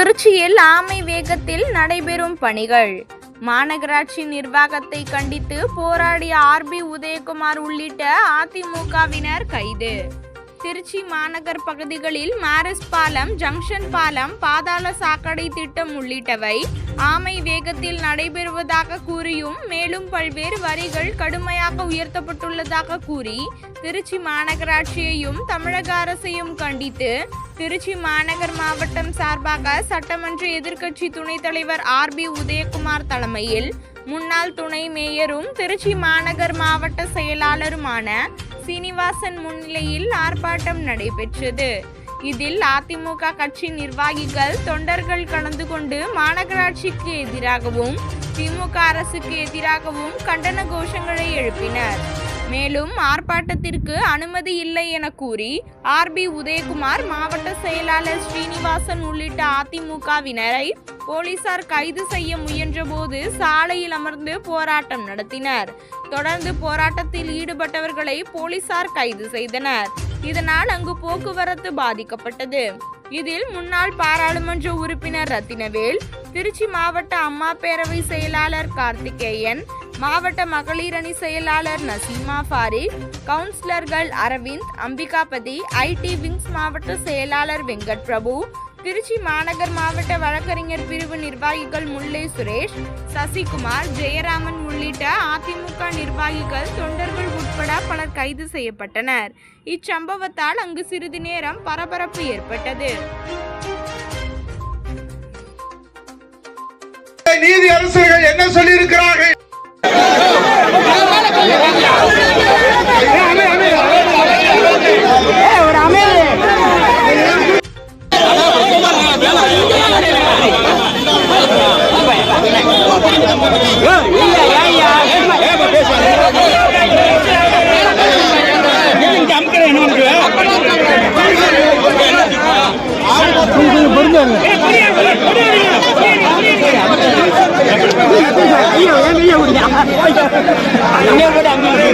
திருச்சியில் ஆமை வேகத்தில் நடைபெறும் பணிகள். மாநகராட்சி நிர்வாகத்தை கண்டித்து போராடிய ஆர்பி உதயகுமார் உள்ளிட்ட அதிமுகவினர் கைது. திருச்சி மாநகர் பகுதிகளில் மாரஸ் பாலம் ஜங்ஷன் பாலம் பாதாள சாக்கடை திட்டம் உள்ளிட்டவை ஆமை வேகத்தில் நடைபெறுவதாக கூறியும் மேலும் பல்வேறு வரிகள் கடுமையாக உயர்த்தப்பட்டுள்ளதாக கூறி திருச்சி மாநகராட்சியையும் தமிழக அரசையும் கண்டித்து திருச்சி மாநகர் மாவட்டம் சார்பாக சட்டமன்ற எதிர்க்கட்சி துணைத் தலைவர் ஆர். பி. உதயகுமார் தலைமையில் முன்னாள் துணை மேயரும் திருச்சி மாநகர் மாவட்ட செயலாளருமான சீனிவாசன் முன்னிலையில் ஆர்ப்பாட்டம் நடைபெற்றது. இதில் அதிமுக கட்சி நிர்வாகிகள் தொண்டர்கள் கலந்து கொண்டு மாநகராட்சிக்கு எதிராகவும் திமுக அரசுக்கு எதிராகவும் கண்டன கோஷங்களை எழுப்பினர். மேலும் ஆர்ப்பாட்டத்திற்கு அனுமதி இல்லை என கூறி ஆர்பி உதயகுமார் மாவட்ட செயலாளர் ஸ்ரீனிவாசன் உள்ளிட்ட அதிமுகவினரை போலீசார் கைது செய்ய முயன்றபோது சாலையில் அமர்ந்து போராட்டம் நடத்தினர். தொடர்ந்து போராட்டத்தில் ஈடுபட்டவர்களை போலீசார் கைது செய்தனர். இதனால் அங்கு போக்குவரத்து பாதிக்கப்பட்டது. இதில் முன்னாள் பாராளுமன்ற உறுப்பினர் ரத்தினவேல் திருச்சி மாவட்ட அம்மா பேரவை செயலாளர் கார்த்திகேயன் மாவட்ட மகளிர் அணி செயலாளர் நசீமா ஃபாரிக் கவுன்சிலர்கள் அரவிந்த் அம்பிகாபதி ஐடி விங்ஸ் மாவட்ட செயலாளர் வெங்கட் பிரபு திருச்சி மாநகர் மாவட்ட வழக்கறிஞர் பிரிவு நிர்வாகிகள் முல்லை சுரேஷ் சசிகுமார் ஜெயராமன் உள்ளிட்ட அதிமுக நிர்வாகிகள் தொண்டர்கள் உட்பட பலர் கைது செய்யப்பட்டனர். இச்சம்பவத்தால் அங்கு சிறிது நேரம் பரபரப்பு ஏற்பட்டது. நீதி அரசர்கள் என்ன சொல்லியிருக்கிறார்கள்?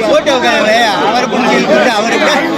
போட்டோக்காரரு அவர் பொண்ணு அவருக்கு.